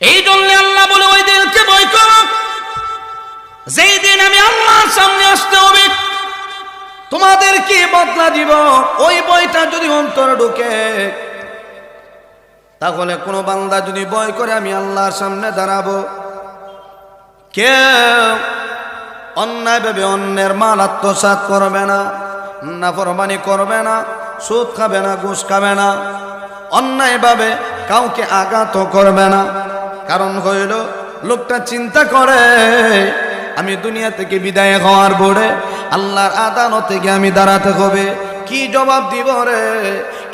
এই জন্য আল্লাহ বলে, ওই দিনকে বই করো। যেই দিন আমি আল্লাহর সামনে আসতে হবে, তোমাদের কি বদলা দিব? ওই বইটা যদি অন্তর ঢুকে, তাহলে কোনো বান্দা যদি বয় করে, আমি আল্লাহর সামনে দাঁড়াবো। কেউ অন্যায় ভেবে অন্যের মাল আত্মসাত করবে না, নাফরমানি করবে না, সুদ খাবে না, ঘুষ খাবে না, অন্যায়ভাবে কাউকে আঘাত করবে না। কারণ হইল, লোকটা চিন্তা করে, আমি দুনিয়া থেকে বিদায় হওয়ার পরে আল্লাহর আদালতে থেকে আমি দাঁড়াতে হবে। কি জবাব দিব রে?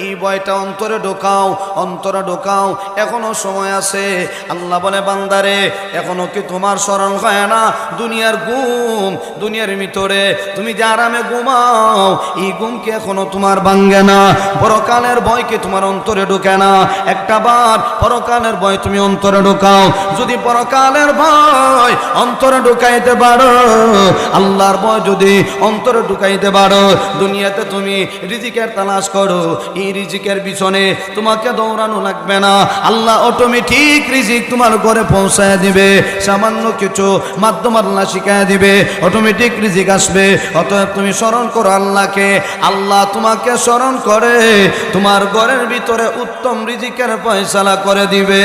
এই বয়টা অন্তরে ঢোকাও অন্তরে ঢোকাও, এখনও সময় আছে। আল্লাহ বলে, বান্দারে, এখনও কি তোমার স্মরণ হয় না? দুনিয়ার গুম দুনিয়ার ভিতরে তুমি যে আরামে ঘুমাও, এই গুমকে এখনও তোমার ভাঙ্গে না? পরকালের ভয়কে তোমার অন্তরে ঢোকে না? একটা বার পরকালের ভয় তুমি অন্তরে ঢোকাও। যদি পরকালের ভয় অন্তরে ঢুকাইতে পারো, আল্লাহর ভয় যদি অন্তরে ঢুকাইতে পারো, দুনিয়াতে তুমি রিজিকের তালাশ করো এই রিজিকের পিছনে তোমাকে দৌড়ানো লাগবে না আল্লাহ অটোমেটিক রিজিক তোমার ঘরে পৌঁছায় দিবে সামান্য কিছু মাধ্যম আল্লাহ শিখায় দিবে অটোমেটিক রিজিক আসবে অতএব তুমি স্মরণ করো আল্লাহকে আল্লাহ তোমাকে স্মরণ করে তোমার ঘরের ভিতরে উত্তম রিজিকের ফয়সালা করে দিবে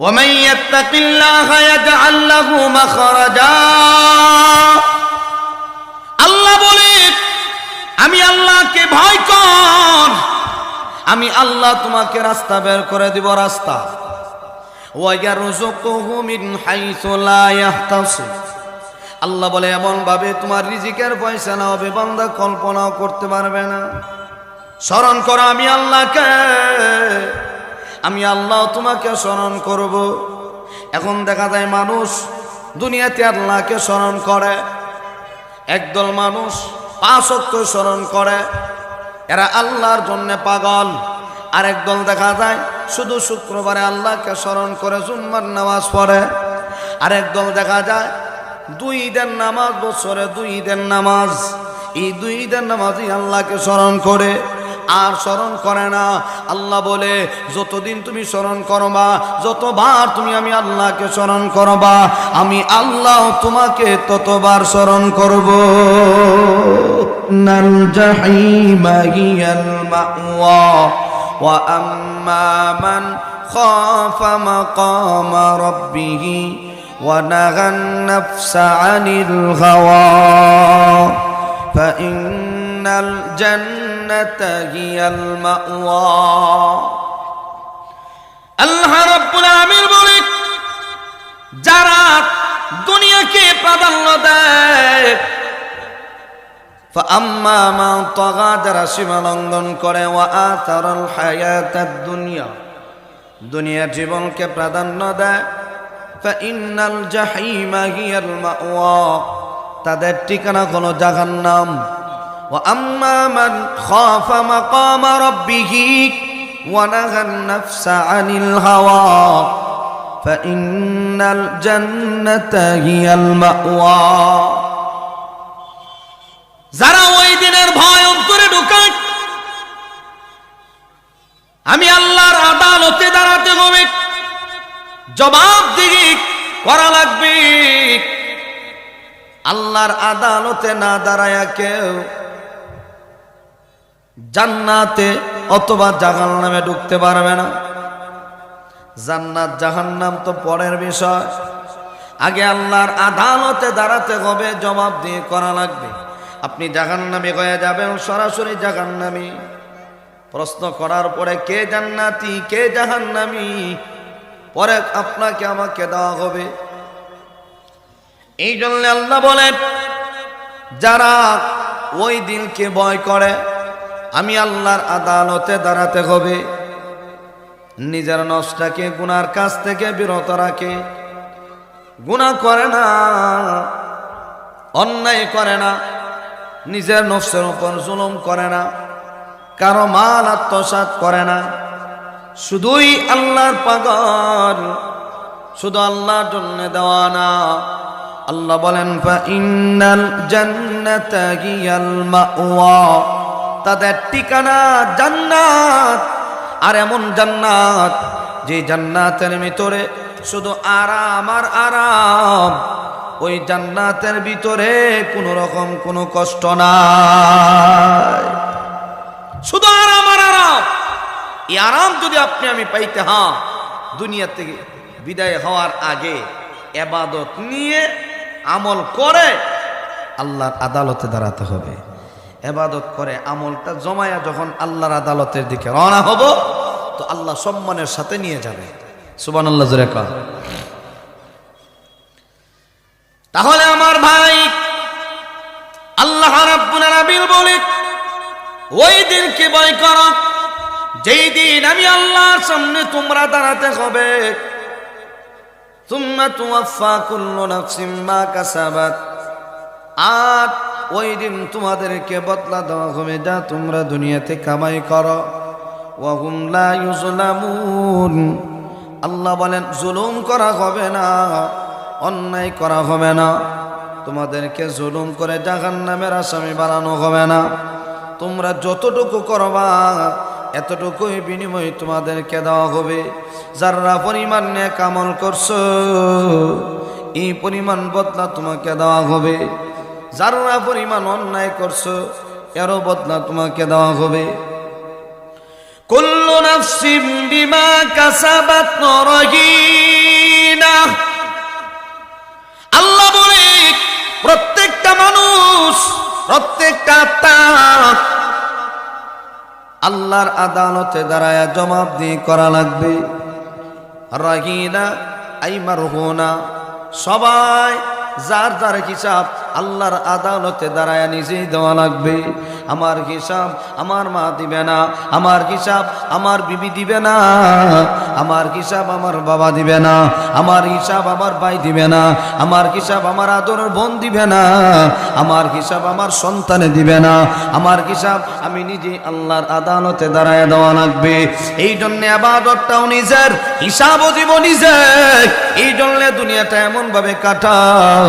ومن يتق الله يجعل له مخرجا বলে, আমি আল্লাহকে ভয় কর। আমি আল্লাহ তোমাকে রাস্তা বের করে দিব রাস্তা। আল্লাহ বলে এমন ভাবে তোমার রিজিকের পয়সা না হবে বান্দা কল্পনাও করতে পারবে না। স্মরণ করো আমি আল্লাহকে। আমি আল্লাহ তোমাকে স্মরণ করব। এখন দেখা যায় মানুষ দুনিয়াতে আল্লাহকে স্মরণ করে। একদল মানুষ পাঁচ অক্ত স্মরণ করে। এরা আল্লাহর জন্য পাগল। আর একদল দেখা যায়, শুধু শুক্রবারে আল্লাহকে স্মরণ করে জুম্মার নামাজ পড়ে। আর একদল দেখা যায়, দুই ঈদের নামাজ, বছরে দুই ঈদের নামাজ। এই দুই ঈদের নামাজই আল্লাহকে স্মরণ করে। আর স্মরণ করে না আল্লাহ বলে যতদিন তুমি স্মরণ করবা যতবার তুমি আমি আল্লাহকে স্মরণ করবা আমি আল্লাহ তোমাকে ততবার স্মরণ করব নাল জাহিমা হিয়াল মাওয়া ওয়া আম্মা মান খাফা মাকামা রাব্বিহি ونهى النفس عن الهوى فإن الجنة هي المأوى আল্লাহ রাব্বুল আমির বলে যারা দুনিয়াকে প্রাধান্য দেয় فأما من طغى যারা সীমা লঙ্ঘন করে وآثر الحياة الدنيا দুনিয়ার জীবনকে প্রাধান্য দেয় فإن الجحيم هي المأوى তাদের ঠিকানা হলো জাহান্নাম وأما من خاف مقام ربه ونهى النفس عن الهوى فإن الجنة هي المأوى যারা ওই দিনের ভয় অন্তরে ঢুকায় আমি আল্লাহর আদালতে দাঁড়াতে হবে জবাব দিকে করা লাগবে আল্লাহর আদালতে না দাঁড়ায় কেউ জান্নাতে অথবা জাহান নামে ঢুকতে পারবে না। জান্নাত জাহান্নাম তো পরের বিষয়। আগে আল্লাহর আদালতে দাঁড়াতে হবে, জবাব দিয়ে করা লাগবে। আপনি জাহান নামে হয়ে যাবেন, সরাসরি জাহান নামি প্রশ্ন করার পরে, কে জান্নাতি, কে জাহান্নামি? পরে আপনাকে আমাকে দেওয়া হবে। এই জন্য আল্লাহ বলেন, যারা ওই দিনকে ভয় করে আমি আল্লাহর আদালতে দাঁড়াতে হবে। নিজের নষ্টাকে, গুনার কাছ থেকে বিরত রাখে। গুণা করে না, অন্যায় করে না। নিজের নফসের উপর জুলুম করে না। কারও মাল আত্মসাত করে না। শুধুই আল্লাহর পাগল, শুধু আল্লাহর জন্য দেওয়া না। আল্লাহ বলেন ইন্নাল জান্নাতা হিয়াল মাওয়া। তাদের ঠিকানা জান্নাত। আর এমন জান্নাত যে জান্নাতের ভিতরে শুধু আরাম আর আরাম, ওই জান্নাতের ভিতরে কোনো রকম কোনো কষ্ট নাই। শুধু আরাম আর আরাম। এই আরাম যদি আপনি আমি পাইতে হ্যাঁ দুনিয়া থেকে বিদায় হওয়ার আগে এবাদত নিয়ে আমল করে আল্লাহর আদালতে দাঁড়াতে হবে। এবাদত করে, আমলটা জমায়া যখন আল্লাহর আদালতের দিকে রওনা হব, তো আল্লাহ সম্মানের সাথে নিয়ে যাবে। সুবান আল্লাহ তাহলে আমার ভাই, আল্লাহ রাব্বুল আলামিন বলে, ওই দিনকে ভয় করো, যেই দিন আমি আল্লাহর সামনে তোমরা দাঁড়াতে হবে। তুম্মা তুয়াফা কুল্লু নাফসিম মা কাসাবাত। আর ওই দিন তোমাদেরকে বদলা দেওয়া হবে, যা তোমরা দুনিয়াতে কামাই করো। আল্লাহ বলেন, জুলুম করা হবে না, অন্যায় করা হবে না। তোমাদেরকে জুলুম করে জাহান্নামের আসামি বানানো হবে না। তোমরা যতটুকু করবা, এতটুকুই বিনিময় তোমাদেরকে দেওয়া হবে। যারা পরিমাণ কামল করছ, এই পরিমাণ বদলা তোমাকে দেওয়া হবে। যারা পরিমাণ অন্যায় করছ, এরও বদলা তোমাকে দেওয়া হবে। কুল্লু নাফসিম বিমা কাসাবাত রহিনা আল্লাহ বলে, প্রত্যেকটা মানুষ, প্রত্যেকটা আত্মা আল্লাহর আদালতে দাঁড়ায় জবাবদিহি করা লাগবে। রাহিনা আইমার হোনা সবাই যার যার হিসাব আল্লাহর আদালতে দাঁড়ায় নিজেই দেওয়া লাগবে। আমার হিসাব আমার মা দিবে না, আমার হিসাব আমার বিবি দিবে না, আমার হিসাব আমার বাবা দিবে না, আমার হিসাব আমার ভাই দিবে না, আমার হিসাব আমার আদরের বোন দিবে না, আমার হিসাব আমার সন্তানে দিবে না, আমার হিসাব আমি নিজে আল্লাহর আদালতে দাঁড়ায় দেওয়া লাগবে। এই জন্য আবাদতটাও নিজের হিসাবও দিব নিজের, এই জন্য দুনিয়াটা এমন ভাবে কাটাও।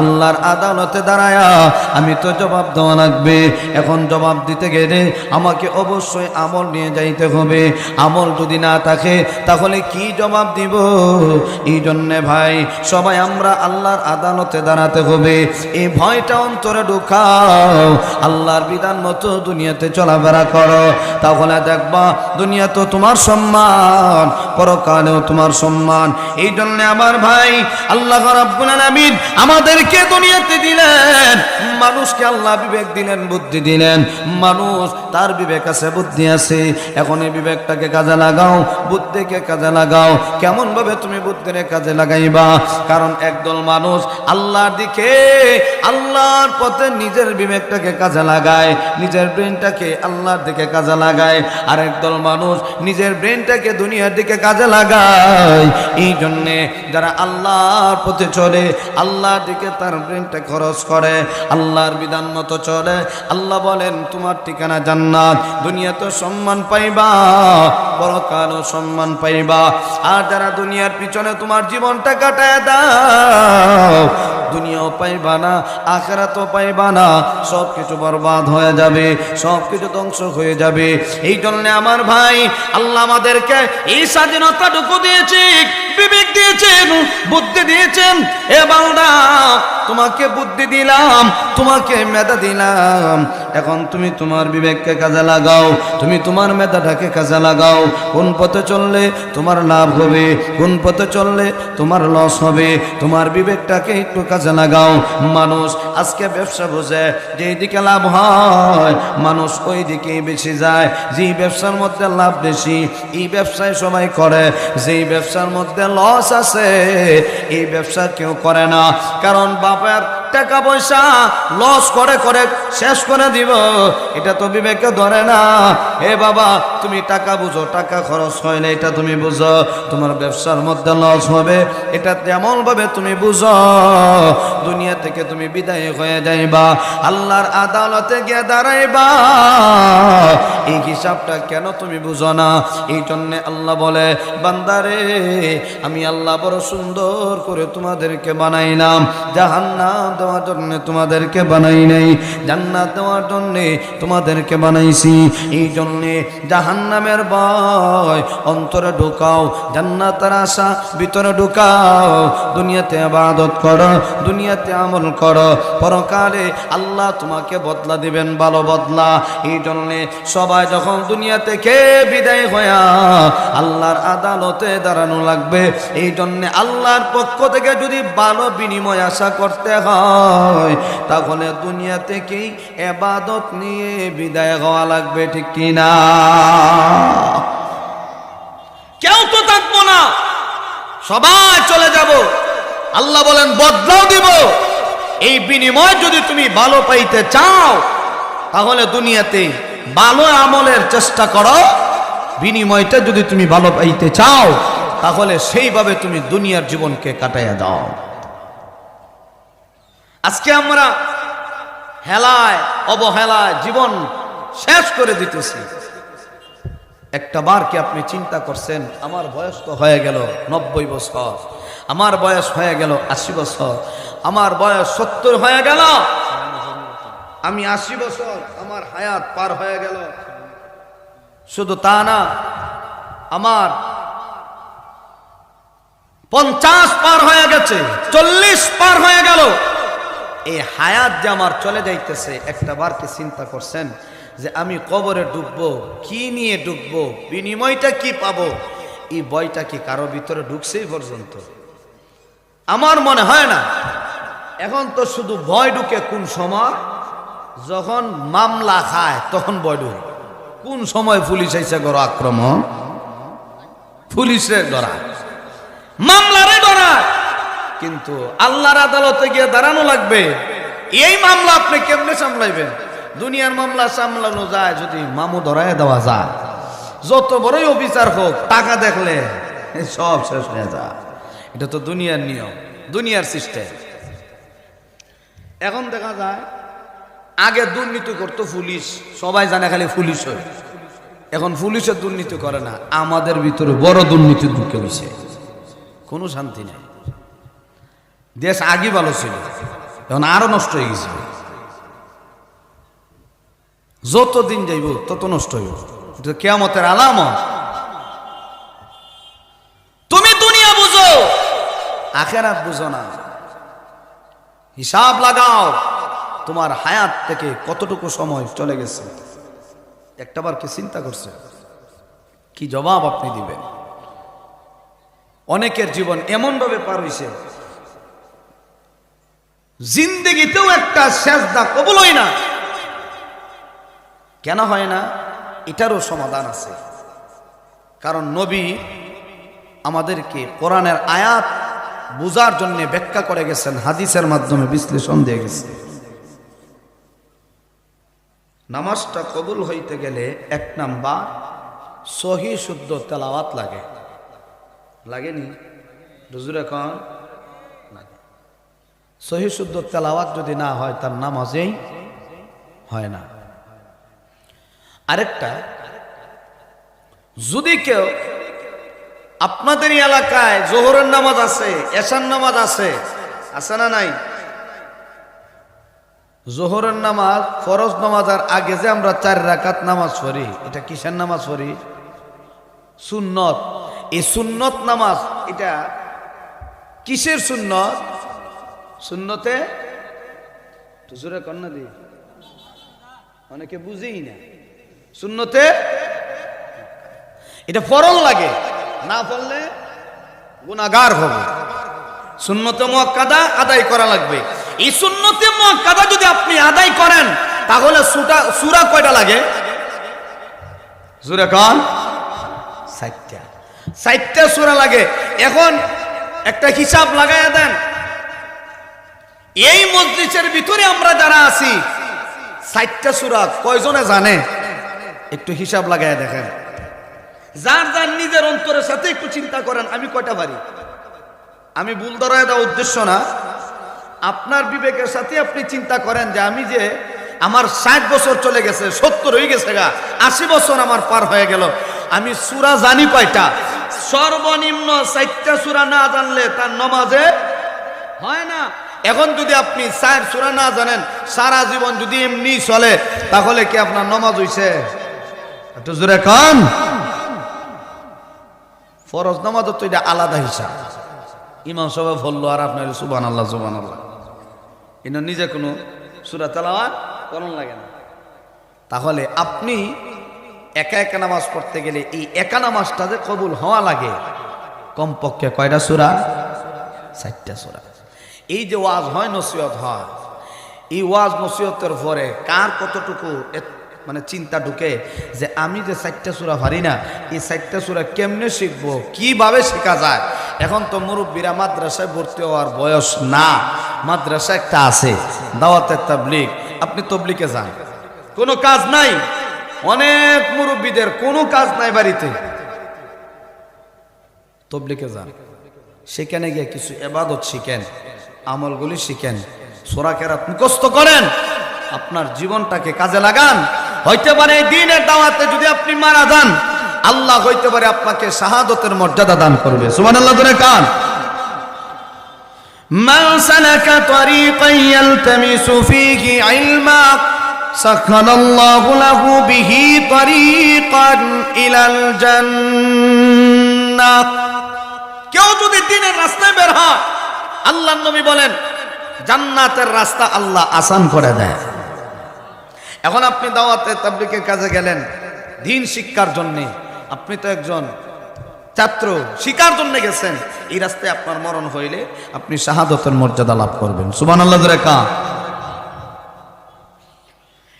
আল্লাহর আদালতে দাঁড়ায়া, আমি তো জবাব দেওয়া লাগবে। এখন জবাব দিতে গেলে আমাকে অবশ্যই আমল নিয়ে যাইতে হবে। আমল যদি না থাকে, তাহলে কি জবাব দিব? এই জন্যে ভাই, সবাই আমরা আল্লাহর আদালতে দাঁড়াতে হবে। এই ভয়টা অন্তরে ঢুকাও। আল্লাহর বিধান মতো দুনিয়াতে চলাফেরা করো। তাহলে দেখবা, দুনিয়া তো তোমার সম্মান, পরকালেও তোমার সম্মান। এই জন্য আমার ভাই, আল্লাহ রাব্বুল আলামিন আমাদেরকে দুনিয়াতে দিলেন। মানুষকে আল্লাহ বিবেক দিলেন, বুদ্ধি দিলেন। মানুষ, তার বিবেক আছে, বুদ্ধি আছে। এখন এই বিবেকটাকে কাজে লাগাও, বুদ্ধিকে কাজে লাগাও। কেমন ভাবে তুমি বুদ্ধির কাজে লাগাইবা? কারণ একদল মানুষ আল্লাহর দিকে, আল্লাহর পথে নিজের বিবেকটাকে কাজে লাগায়, নিজের ব্রেনটাকে আল্লাহর দিকে কাজে লাগায়। আর একদল মানুষ নিজের ব্রেনটাকে দুনিয়ার দিকে কাজে লাগায়। এই জন্যে যারা আল্লাহর পথে চলে, আল্লাহর দিকে তার ব্রেনটা খরচ করে, আল্লাহর বিধান মতো চলে। আল্লাহ বলেন, তোমার ঠিকানা জান্নাত। দুনিয়া তো সম্মান পাইবা, পরকালও সম্মান পাইবা। আর যারা দুনিয়ার পিছনে তোমার জীবনটা কাটায় দাও, দুনিয়াও পাইবা না, আখেরাতও পাইবা না। সব কিছু বরবাদ হয়ে যাবে সব কিছু ধ্বংস হয়ে যাবে। এই জন্য আমার ভাই, আল্লাহ আমাদেরকে এই স্বাধীনতাটুকু দিয়েছে বিবেক দিয়েছেন, বুদ্ধি দিয়েছেন। এ বান্দা, তোমাকে বুদ্ধি দিলাম, তোমাকে মেধা দিলাম। এখন তুমি তোমার বিবেককে কাজে লাগাও, তুমি তোমার মেধাটাকে কাজে লাগাও। কোন পথে চললে তোমার লাভ হবে, কোন পথে চললে তোমার লস হবে, তোমার বিবেকটাকে একটু কাজে লাগাও। মানুষ আজকে ব্যবসা বোঝে যেই দিকে লাভ হয়, মানুষ ওই দিকেই বেশি যায়। যেই ব্যবসার মধ্যে লাভ বেশি, এই ব্যবসায় সবাই করে, যেই ব্যবসার মধ্যে লস আছে এই ব্যবসা কেউ করে না। কারণ বাপের টাকা পয়সা লস করে করে, শেষ করে দিব। এটা তো বিবেকে ধরে না। হে বাবা, তুমি টাকা বুঝো, টাকা খরচ হয় না, এটা তুমি বুঝো। তোমার ব্যবসার মধ্যে লস হবে, এটা তেমন ভাবে তুমি বুঝো। দুনিয়া থেকে তুমি বিদায় হয়ে যাইবা, আল্লাহর আদালতে গিয়ে দাঁড়াইবা। এই হিসাবটা কেন তুমি বুঝো না? এই জন্যে আল্লাহ বলে, বান্দারে, আমি আল্লাহ বড় সুন্দর করে তোমাদেরকে বানাইলাম। জাহান্নাম দেওয়ার জন্য তোমাদেরকে বানাই নাই, জান্নাত দেওয়ার জন্য তোমাদেরকে বানাইছি। এই জন্যে জাহান্নামের ভয় অন্তরে ঢুকাও, জান্নাতের আশা ভিতরে ঢুকাও। দুনিয়াতে আবাদত করো, দুনিয়াতে আমল করো। পরকালে আল্লাহ তোমাকে বদলা দিবেন, ভালো বদলা। এই জন্যে সবাই যখন দুনিয়া থেকে বিদায় হইয়া আল্লাহর আদালতে দাঁড়ানো লাগবে, এই জন্যে আল্লাহর পক্ষ থেকে যদি ভালো বিনিময় আশা করতে হয় তাহলে দুনিয়া থেকেই এবাদত নিয়ে বিদায় হওয়া লাগবে, ঠিক কিনা কেউ তো থাকব না। সবাই চলে যাব। আল্লাহ বলেন, বদলাও দিব। এই বিনিময় যদি তুমি ভালো পাইতে চাও, তাহলে দুনিয়াতে ভালো আমলের চেষ্টা করো। বিনিময়টা যদি তুমি ভালো পাইতে চাও, তাহলে সেইভাবে তুমি দুনিয়ার জীবনকে কাটাইয়া দাও। আজকে আমরা হেলায়, অবহেলায় জীবন শেষ করে দিতেছি। একটা বার কি আপনি চিন্তা করছেন, আমার বয়স তো হয়ে গেল নব্বই বছর, আমার বয়স হয়ে গেল আশি বছর, আমার বয়স সত্তর হয়ে গেল। আমি আশি বছর, আমার হায়াত পার হয়ে গেল। শুধু তা না, আমার পঞ্চাশ পার হয়ে গেছে, চল্লিশ পার হয়ে গেল। এই হায়াত যে আমার চলে যাইতেছে, একটা বার কি চিন্তা করছেন যে আমি কবরে ডুববো, কি নিয়ে ডুববো, বিনিময়টা কি পাবো? এই বইটা কি কারও ভিতরে ঢুকছেই পর্যন্ত? আমার মনে হয় না। এখন তো শুধু ভয় ঢুকে কোন সময়? যখন মামলা খায়, তখন ভয় ঢুকে। কোন সময় পুলিশ আইসে গড় আক্রমণ? পুলিশের গড়া। মামলারে কিন্তু আল্লাহর আদালতে গিয়ে দাঁড়ানো লাগবে। এই মামলা আপনি কেমনে সামলাইবেন? দুনিয়ার মামলা সামলানো যায় যদি মামু ধরায় দেওয়া যায়। যত বড়ই অফিসার হোক, টাকা দেখলে সব শেষ হয়ে যায়। এটা তো দুনিয়ার নিয়ম, দুনিয়ার সিস্টেম। এখন দেখা যায়, আগে দুর্নীতি করতো পুলিশ, সবাই জানে খালি পুলিশ হয়। এখন পুলিশের দুর্নীতি করে না, আমাদের ভিতরে বড় দুর্নীতি ঢুকে হয়েছে কোনো শান্তি নেই। দেশ আগে ভালো ছিল, এখন আরও নষ্ট হয়ে গেছে। যত দিন যাইব, তত নষ্ট হইব। এটা কেয়ামতের আলামত। তুমি দুনিয়া বুঝো, আখেরাত বুঝো না। হিসাব লাগাও, তোমার হায়াত থেকে কতটুকু সময় চলে গেছে। একটাবার কি চিন্তা করছে, কি জবাব আপনি দিবেন? অনেকের জীবন এমনভাবে পার হইছে জিন্দেগিতেও একটা সেজদা কবুল হয় না। কেন হয় না? এটারও সমাধান আছে। কারণ নবী আমাদেরকে কোরআনের আয়াত বুঝার জন্য ব্যাখ্যা করে গেছেন, হাদিসের মাধ্যমে বিশ্লেষণ দিয়ে গেছে। নামাজটা কবুল হইতে গেলে এক নাম্বার সহি শুদ্ধ তেলাওয়াত লাগে। লাগেনি? রুজুর এখন সহি শুদ্ধ তেলাওয়াত যদি না হয়, তার নামাজেই হয় না। আরেকটা, যদি কেউ আপনাদের এলাকায় জোহরের নামাজ আছে, এশার নামাজ আছে আছে না নাই? জোহরের নামাজ, ফরজ নামাজের আগে যে আমরা চার রাকাত নামাজ পড়ি, এটা কিসের নামাজ পড়ি? সুন্নত। এই সুন্নত নামাজ, এটা কিসের সুন্নত? সুন্নতে? জোরে কন্যা দি। অনেকে বুঝেই না। সুন্নতে? এটা ফরল লাগে। না পড়লে গুণাগার হবে। সুন্নতে মুয়াক্কাদা আদায় করা লাগবে। এই সুন্নতে মুয়াক্কাদা যদি আপনি আদায় করেন, তাহলে সুটা সুরা কয়টা লাগে? সুরা কন। ষাটটা ষাটটা সুরা লাগে। এখন একটা হিসাব লাগাইয়া দেন। এই মসজিদের ভিতরে আমরা যারা আছি ষাটটা সুরা কয়জনে জানে? একটু হিসাব লাগাইয়া দেখেন। যার যার নিজের অন্তরের সাথে একটু চিন্তা করেন, আমি কয়টা পারি? আমি ভুল ধরায় দেওয়া উদ্দেশ্য না। আপনার বিবেকের সাথে আপনি চিন্তা করেন যে আমি যে আমার ষাট বছর চলে গেছে, সত্তর হয়ে গেছে গা, আশি বছর আমার পার হয়ে গেল। আমি সুরা জানি কয়টা? সর্বনিম্ন চারটা সুরা না জানলে তার নমাজে হয় না। এখন যদি আপনি চার সুরা না জানেন, সারা জীবন যদি এমনি চলে, তাহলে কি আপনার নমাজ হইছে? একটু জোরে কন। ফরজ নামাজ তো এটা আলাদা হিসাব। ইমাম সাহেব বলল, আর আপনার সুবান আল্লাহ সুবান আল্লাহ কিন্তু নিজে কোনো সুরা তেলাওয়াত করণ লাগে না। তাহলে আপনি একা একা নামাজ পড়তে গেলে এই একা নামাজটা যে কবুল হওয়া লাগে, কমপক্ষে কয়টা সুরা? চারটা সুরা। এই যে ওয়াজ হয় নসিহত হয়, এই ওয়াজ নসিহতের পরে কার কতটুকু মানে চিন্তা ঢুকে যে আমি যে চারটা সুরা পারি না, এই চারটা সুরা কেমনে শিখব, কীভাবে শেখা যায়? এখন তো মুরব্বীরা মাদ্রাসায় ভর্তি হওয়ার বয়স না, মাদ্রাসা একটা আছে দাওয়াতের তাবলিক আপনি তবলিকে যান। কোনো কাজ নাই, অনেক মুরব্বীদের কোনো কাজ নাই বাড়িতে। তবলিকে যান। সেখানে গিয়ে কিছু এবাদত শিখেন। আমলগুলি শিখেন সোরা কেরাত মুখস্থ করেন আপনার জীবনটাকে কাজে লাগান হইতে পারে এই দিনের দাওয়াতে যদি আপনি মারা যান আল্লাহ হইতে পারে আপনাকে শাহাদতের মর্যাদা দান করবে সুমান আল্লাহ ধরে কান من سلك طريقا يلتمس فيه علما سخر الله له به طريقا إلى الجنة কেউ যদি দিনের রাস্তায় বের হয় আল্লাহ নবী বলেন, জান্নাতের রাস্তা আল্লাহ আসান করে দেয়। এখন আপনি দাওয়াতে তাবলিকের কাজে গেলেন, দিন শিক্ষার জন্য। আপনি তো একজন ছাত্র, শিকার জন্য গেছেন। এই রাস্তায় আপনার মরণ হইলে আপনি শাহাদতের মর্যাদা লাভ করবেন। সুবান আল্লাহ কা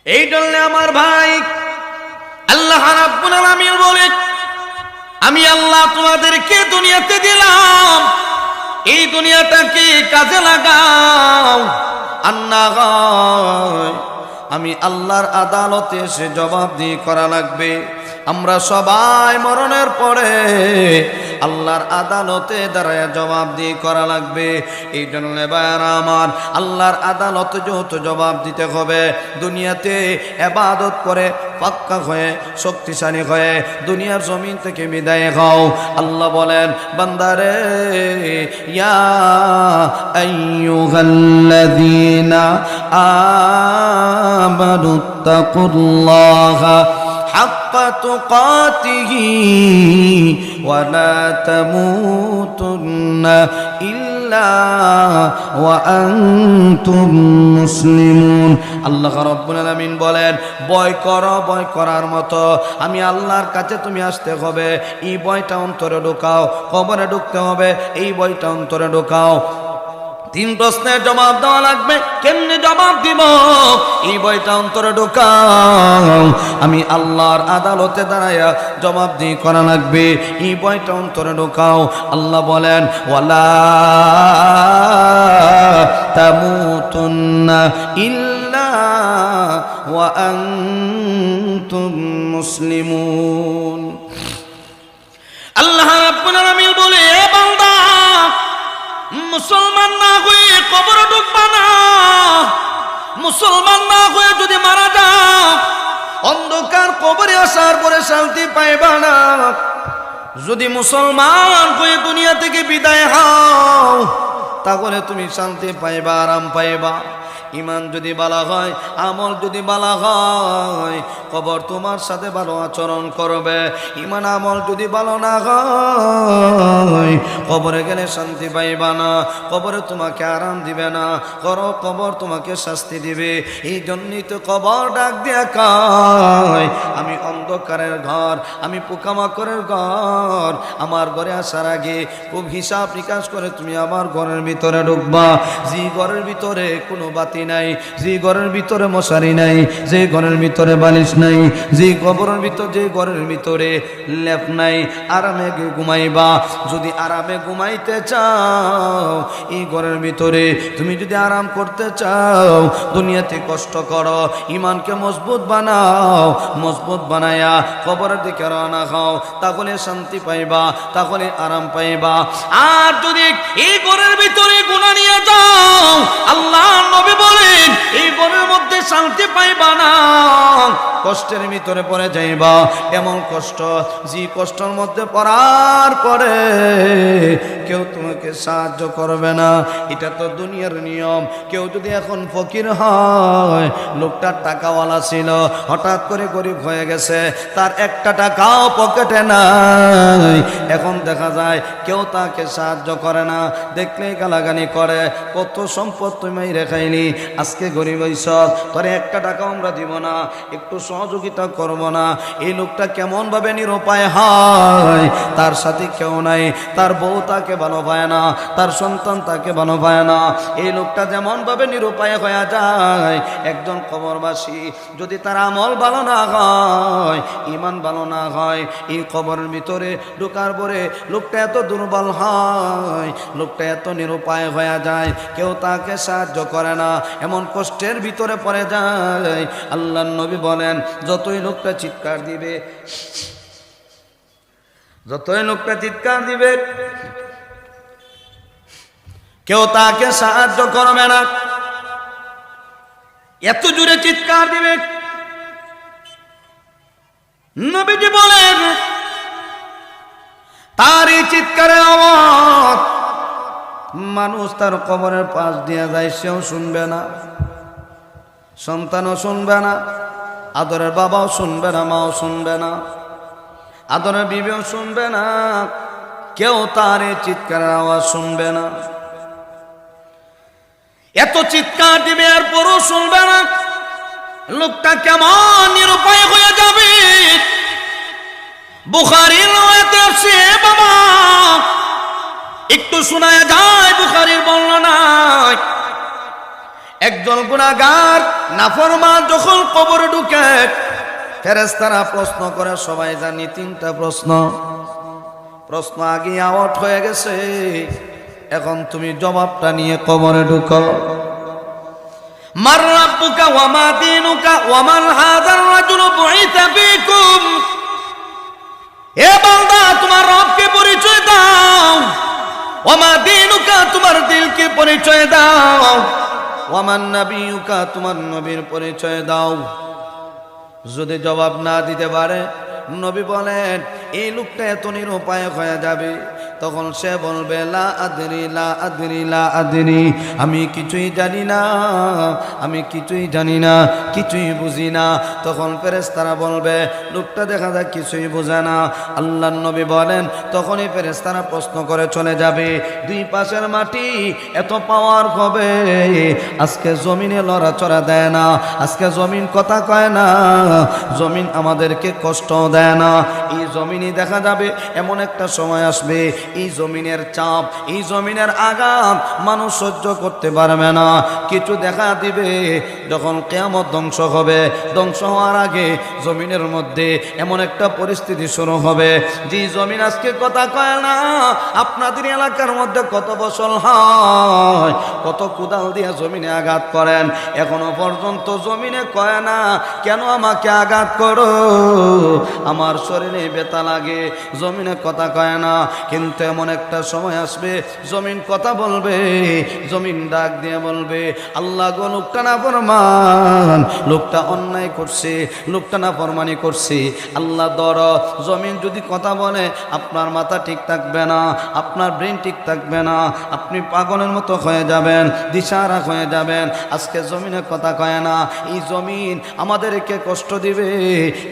এই জন্য আমার ভাই, আল্লাহ রাব্বুল বলে, আমি আল্লাহ তোমাদেরকে দুনিয়াতে দিলাম। এই দুনিয়াটাকে কাজে লাগাও? আন্না আমি আল্লাহর আদালতে এসে জবাবদিহি করা লাগবে। আমরা সবাই মরণের পরে আল্লাহর আদালতে দাঁড়ায় জবাবদিহি করা লাগবে। এই জন্য বায়ার আমার আল্লাহর আদালতে যেহেতু জবাব দিতে হবে, দুনিয়াতে এবাদত করে পাক্কা হয়ে, শক্তিশালী হয়ে দুনিয়ার জমিন থেকে বিদায় হও। আল্লাহ বলেন, বান্দারে, ইয়া তাকুল্লাহা حق تقاته ولا تموتن إلا وأنتم مسلمون আল্লাহ রব্বুল আলামিন বলেন ভয় করো ভয় করার মতো আমি আল্লাহর কাছে তুমি আসতে হবে এই বয়টা অন্তরে ঢোকাও কবরে ঢুকতে হবে এই বইটা অন্তরে ঢোকাও তিন প্রশ্নের জবাব দেওয়া লাগবে। কেমনে জবাব দিব? এই বইটা অন্তরে ঢোকাও। আমি আল্লাহর আদালতে দাঁড়াইয়া জবাব দিয়ে করা লাগবে। এই বইটা অন্তরে ঢোকাও। আল্লাহ বলেন, ওয়ালা ইল্লা মুসলিমুন। আল্লাহ রাব্বুল আলামিন বলে মুসলমান না হয়ে কবর ঢুকবা না। মুসলমান না হয়ে যদি মারা যাও অন্ধকার কবরে আসার পরে শান্তি পাইবা না। যদি মুসলমান হয়ে দুনিয়া থেকে বিদায় হও, তাহলে তুমি শান্তি পাইবা, আরাম পাইবা। ইমান যদি বালা হয়, আমল যদি বালা হয়, কবর তোমার সাথে ভালো আচরণ করবে। ইমান আমল যদি ভালো না হয়, কবরে গেলে শান্তি পাইবা না, কবরে তোমাকে আরাম দিবে না, করো কবর তোমাকে শাস্তি দিবে। এই জন্যই তো কবর ডাক দিয়া কায়, আমি অন্ধকারের ঘর, আমি পোকামাকড়ের ঘর, আমার ঘরে আসার আগে খুব হিসাব নিকাশ করে তুমি আমার ঘরের ভিতরে ঢুকবা। যে ঘরের ভিতরে কোনো বাতি নাই, যে ঘরের ভিতরে মশারি নাই, যে ঘরের ভিতরে বালিশ নাই, যে কবরের ভিতর, যে ঘরের ভিতরে লেপ নাই। আরামে ঘুমাইবা। যদি আরামে ঘুমাইতে চাও, এই ঘরের ভিতরে তুমি যদি আরাম করতে চাও, দুনিয়াতে কষ্ট করো, ইমানকে মজবুত বানাও, মজবুত বানায়া কবরের দিকে রওনা খাও তাহলে শান্তি পাইবা, তাহলে আরাম পাইবা। আর যদি এই ঘরের ভিতরে গুণা নিয়ে যাও, আল্লাহ নবী বলেন এই ঘরের মধ্যে শান্তি পাইবা না। কষ্টের ভিতরে পড়ে যাইবা। এমন কষ্ট যে কষ্টের মধ্যে পড়ার পরে কেউ তোমাকে সাহায্য করবে না। এটা তো দুনিয়ার নিয়ম। কেউ যদি এখন ফকির হয়, লোকটার টাকাওয়ালা ছিল, হঠাৎ করে গরিব হয়ে গেছে, তার একটা টাকাও পকেটে নাই। এখন দেখা যায় কেউ তাকে সাহায্য করে না। দেখলেই গালাগানি করে, কত সম্পদ তুমি রেখাইনি আজকে গরিব হইস তোরে একটা টাকা আমরা দিব না, একটু সহযোগিতা করব না। এই লোকটা কেমন ভাবে নিরুপায় হয়, তার সাথে কেউ নাই, তার বউ তাকে ভালো পায় না, তার সন্তান তাকে ভালো পায় না। এই লোকটা যেমন ভাবে নিরুপায় হয়ে যায়, একজন কবরবাসী যদি তার আমল ভালো না হয় ইমান ভালো না হয়, এই কবরের ভিতরে ঢোকার পরে লোকটা এত দুর্বল হয়, লোকটা এত নিরুপায় হয়ে যায়, কেউ তাকে সাহায্য করে না এমন কষ্টের ভিতরে পড়ে যায়। আল্লাহ নবী বলেন, যতই লোকটা চিৎকার দিবে, যতই লোকটা চিৎকার দিবে, কেউ তাকে সাহায্য করবে না। এত জোরে চিৎকার দিবে। নবীজি বলেন, তার এই চিৎকারের আওয়াজ মানুষ তার কবরের পাশ দিয়ে যায়, সেও শুনবে না। সন্তানও শুনবে না, আদরের বাবাও শুনবে না, মাও শুনবে না, আদরের বিবেও শুনবে না, কেউ তার এই চিৎকারের আওয়াজ শুনবে না। এত চিৎকার দিবে আর পরও শুনবে না। লোকটা কেমন নিরুপায় হয়ে যাবে? বুখারির বাবা একটু শোনায় যায় বুখারির বর্ণনায়। একজন গুণাগার নাফরমান যখন কবর ঢুকে ফেরেস্তারা প্রশ্ন করে, সবাই জানি তিনটা প্রশ্ন। প্রশ্ন আগে আউট হয়ে গেছে। এখন তুমি জবাবটা নিয়ে কবরে ঢুকো। মার রাব্বুকা ওয়া মা দীনুকা ওয়া মান বুইতা বান্দা ওয়া দিনুকা, তোমার দিলকে পরিচয় দাও। ওমান মান নাবিয়ুকা তোমার নবীর পরিচয় দাও। যদি জবাব না দিতে পারে নবী বলেন, এই লোকটা এত নিরুপায় হয়ে যাবে? তখন সে বলবে, লা আদরি লা আদরি লা আদরি। আমি কিছুই জানি না, আমি কিছুই জানি না, কিছুই বুঝি না। তখন ফেরেস্তারা বলবে, লোকটা দেখা যায় কিছুই বোঝে না। আল্লাহ নবী বলেন, তখনই ফেরেস্তারা প্রশ্ন করে চলে যাবে, দুই পাশের মাটি এত পাওয়ার হবে আজকে জমিনে লড়াচড়া দেয় না, আজকে জমিন কথা কয় না, জমিন আমাদেরকে কষ্ট দেয় না। এই জমিনই দেখা যাবে, এমন একটা সময় আসবে, এই জমিনের চাপ, এই জমিনের আঘাত মানুষ সহ্য করতে পারবে না। কিছু দেখা দিবে, যখন কেয়ামত ধ্বংস হবে। ধ্বংস হওয়ার আগে জমিনের মধ্যে এমন একটা পরিস্থিতি শুরু হবে। যে জমিন আজকে কথা কয় না, আপনাদের এলাকার মধ্যে কত বছর হয়, কত কুদাল দিয়ে জমিনে আঘাত করেন। এখনও পর্যন্ত জমিনে কয় না, কেন আমাকে আঘাত করো? আমার শরীরে বেতা লাগে, জমিনে কথা কয় না, কিন্তু এমন একটা সময় আসবে, জমিন কথা বলবে, জমিন ডাক দিয়ে বলবে, আল্লাহ গো, লোকটা না ফরমান লোকটা অন্যায় করছে, লোকটা না ফরমানি করছে, আল্লাহ দর, জমিন যদি কথা বলে, আপনার মাথা ঠিক থাকবে না, আপনার ব্রেন ঠিক থাকবে না, আপনি পাগলের মতো হয়ে যাবেন দিশারা হয়ে যাবেন, আজকে জমিনে কথা কয় না, এই জমিন আমাদেরকে কষ্ট দিবে,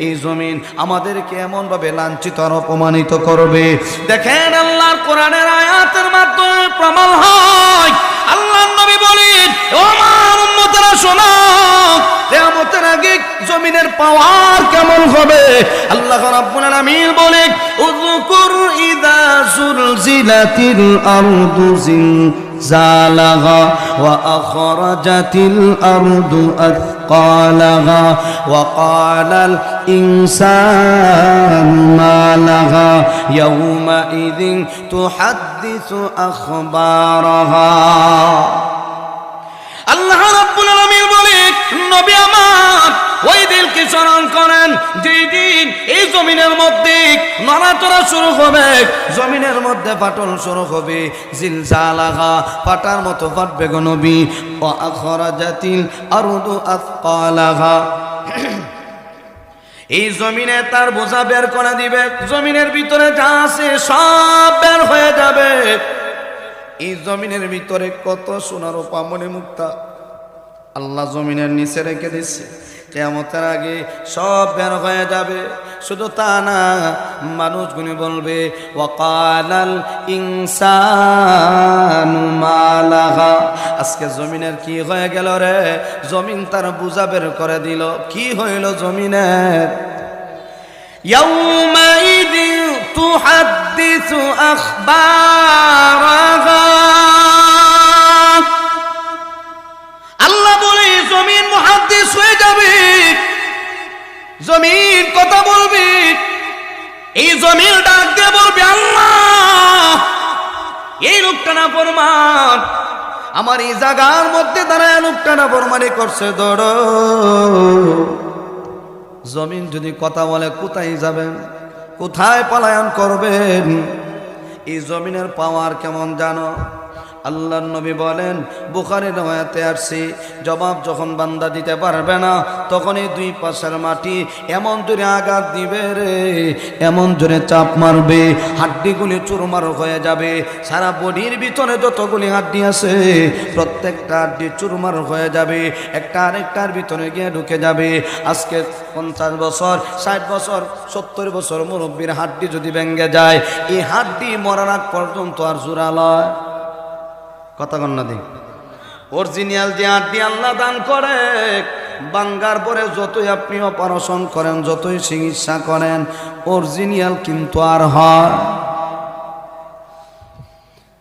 এই জমিন আমাদেরকে এমন ভাবে লাঞ্ছিত আর অপমানিত করবে। দেখেন আল্লাহর কোরআনের আয়াতের মাধ্যমে প্রমাণ হয়। আল্লাহ নবী বলেন, ও আমার উম্মতেরা, শোনা, কেয়ামতের আগে জমিনের পাওয়ার কেমন হবে? আল্লাহ রাব্বুল আলামিন বলে উযকুর ইদা সুলজিলাতিল আরদু জিন জিলজালাহা ওয়া আখরাজাতিল আরদু আস أثقالها وقال الإنسان ما لها يومئذ تحدث أخبارها আল্লাহ রাব্বুল আলামিন বলে নবী আমার ওই দিনকে স্মরণ করেন? যেই দিন এই জমিনের মধ্যে নড়াচড়া শুরু হবে, জমিনের মধ্যে ফাটল শুরু হবে। জিলজালাহা ফাটার মতো ফাটবে গো নবী। ও আখরাজাতিল আরদু আথকালাহা এই জমিনে তার বোঝা বের করে দিবে। জমিনের ভিতরে যা আছে সব বের হয়ে যাবে। এই জমিনের ভিতরে কত সোনার পামনে মুক্তা। আল্লাহ জমিনের নিচে রেখে দিচ্ছে কেমতের আগে সব বের হয়ে যাবে শুধু তা না মানুষগুলি বলবে ওয়াকালাল ইনসানু মালাহা আজকে জমিনের কি হয়ে গেল রে জমিন তার বুঝা বের করে দিল কি হইল জমিনের يومئذ تحدث أخبارها হয়ে যাবে? জমিন কথা বলবে? এই জমিন ডাক দিয়ে বলবে এই লোকটা না ফরমান আমার এই জায়গার মধ্যে দাঁড়ায় লোকটা না ফরমানি করছে দৌড় জমিন যদি কথা বলে, কোথায় যাবেন? কোথায় পলায়ন করবেন? এই জমিনের পাওয়ার কেমন জানো? আল্লাহ নবী বলেন, বুখারি নয়াতে আসছি, জবাব যখন বান্দা দিতে পারবে না তখন এই দুই পাশের মাটি এমন জোরে আঘাত দিবে রে, এমন জোরে চাপ মারবে, হাড্ডিগুলি চুরমার হয়ে যাবে, সারা বডির ভিতরে যতগুলি হাড্ডি আছে, প্রত্যেকটা হাড্ডি চুরমার হয়ে যাবে, একটা আরেকটার ভিতরে গিয়ে ঢুকে যাবে। আজকে পঞ্চাশ বছর, ষাট বছর, সত্তর বছর মুরব্বীর হাড্ডি যদি ভেঙে যায়, এই হাড্ডি মরার পর্যন্ত আর জোরালয় কথা কন্যা দিন অরিজিনাল যে আটটি আল্লাহ দান করে, বাঙ্গার পরে যতই আপনি অপারেশন করেন, যতই চিকিৎসা করেন, অরিজিনাল কিন্তু আর হয়।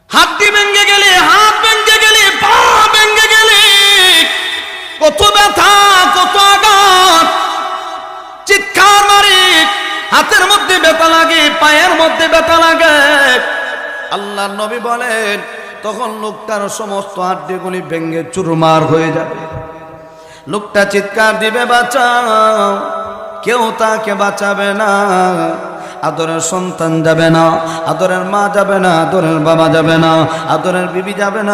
হাড্ডি ভেঙে গেলে, হাত ভেঙে গেলে, পা ভেঙে গেলে, কত ব্যথা, কত আঘাত। চিৎকার মারে, হাতের মধ্যে ব্যথা লাগে, পায়ের মধ্যে ব্যথা লাগে। আল্লাহ নবী বলেন তখন লোকটার সমস্ত হাড্ডিগুলি ভেঙ্গে চুরমার হয়ে যাবে। লোকটা চিৎকার দিবে, বাঁচাও! কেউ তাকে বাঁচাবে না। আদরের সন্তান যাবে না। আদরের মা যাবে না। আদরের বাবা যাবে না। আদরের বিবি যাবে না।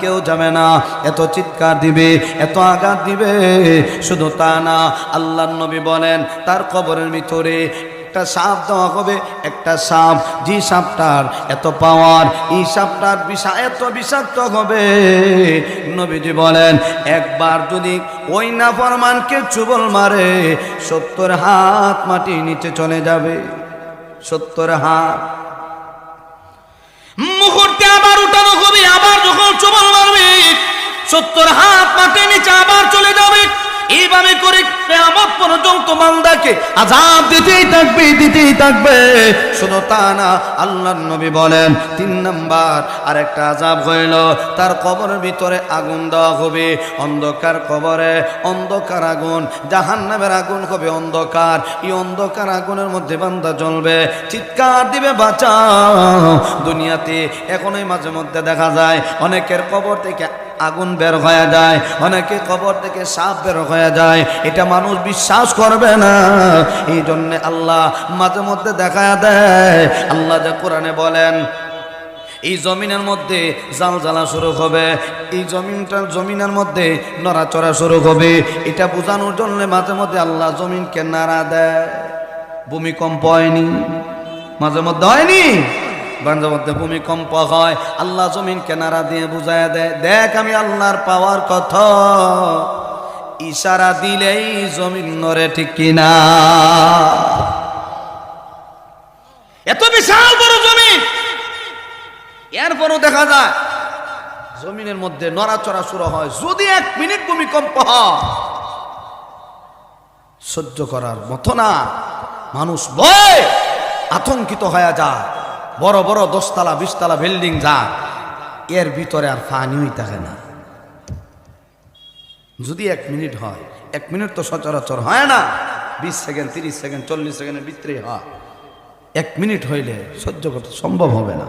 কেউ যাবে না। এত চিৎকার দিবে, এত আঘাত দিবে। শুধু তা না আল্লাহ নবী বলেন, তার কবরের ভিতরে একটা সাপ দেওয়া হবে, একটা সাপ। যে সাপটার এত পাওয়ার এই সাপটার বিষা এত বিষাক্ত হবে। নবীজি বলেন, একবার যদি ওই না ফরমানকে চুবল মারে, সত্তর হাত মাটি নিচে চলে যাবে। সত্তর হাত। মুহূর্তে আবার উঠানো হবে, আবার যখন চুবল মারবে, সত্তর হাত মাটির নিচে আবার চলে যাবে। এইভাবে করে কেয়ামত পর্যন্ত বান্দাকে আজাব দিতেই থাকবে দিতেই থাকবে। শুধু তা না আল্লাহ নবী বলেন, তিন নাম্বার আর একটা আজাব হইল, তার কবরের ভিতরে আগুন দেওয়া হবে, অন্ধকার কবরে, অন্ধকার আগুন, জাহান্নামের আগুন হবে অন্ধকার। এই অন্ধকার আগুনের মধ্যে বান্দা জ্বলবে, চিৎকার দিবে, বাঁচাও। দুনিয়াতে এখনই মাঝে মধ্যে দেখা যায়, অনেকের কবর থেকে আগুন বের হয়ে যায়। অনেকে কবর থেকে সাপ বের হয়ে যায়। এটা মানুষ বিশ্বাস করবে না। এই জন্যে আল্লাহ মাঝে মধ্যে দেখা দেয়। আল্লাহ যে কোরআনে বলেন, এই জমিনের মধ্যে জাল জ্বালা শুরু হবে। এই জমিনটার জমিনের মধ্যে নড়াচড়া শুরু হবে। এটা বোঝানোর জন্য মাঝে মধ্যে আল্লাহ জমিনকে নাড়া দেয়। ভূমিকম্প হয়নি। মাঝে মধ্যে হয়নি। মাঝে মধ্যে ভূমিকম্প হয়, আল্লাহ জমিন কেনারা দিয়ে বুঝায় দেয়, দেখ আমি আল্লাহর পাওয়ার কথা ইশারা দিলেই জমিন নড়ে ঠিক কিনা। এত বিশাল বড় জমিন। এরপরও দেখা যায়, জমিনের মধ্যে নড়াচড়া শুরু হয়, যদি এক মিনিট ভূমিকম্প হয়, সহ্য করার মতো না। মানুষ ভয় আতঙ্কিত হয়ে যায়। বড় বড় দশতলা, বিশতলা বিল্ডিং যা, এর ভিতরে আর পানিই থাকে না। যদি এক মিনিট হয়, এক মিনিট তো সচরাচর হয় না, বিশ সেকেন্ড, তিরিশ সেকেন্ড, চল্লিশ সেকেন্ডের ভিতরে হয়। এক মিনিট হইলে সহ্য করতে সম্ভব হবে না।